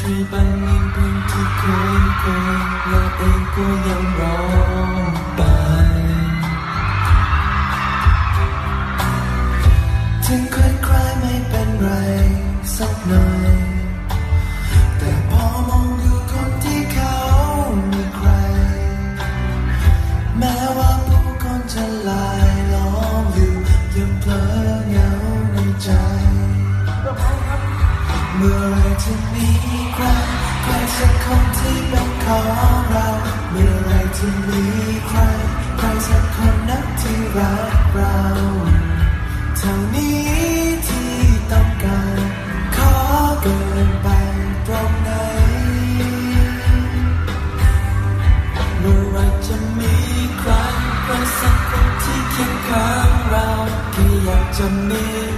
ที่บางนินเพลงที่เคยเคยและเองก็ยังร้องไป ถึงใครๆไม่เป็นไรสักหน่อยแต่พอมองดูคนที่เขามีใคร แม้ว่าผู้คนจะลายล้อมอยู่ยังเพลอเหงาในใจ มื่อไรจะมีใครใครสักคนที่เป็นของเรา เมื่อไรจะมีใครใครสักคนนั้นที่รักเราเท่านี้ที่ต้องการขอเกินไปตรงไหนเมื่อไรจะมีใครใครสักคนที่เคียงข้างเราแค่อยากจะมี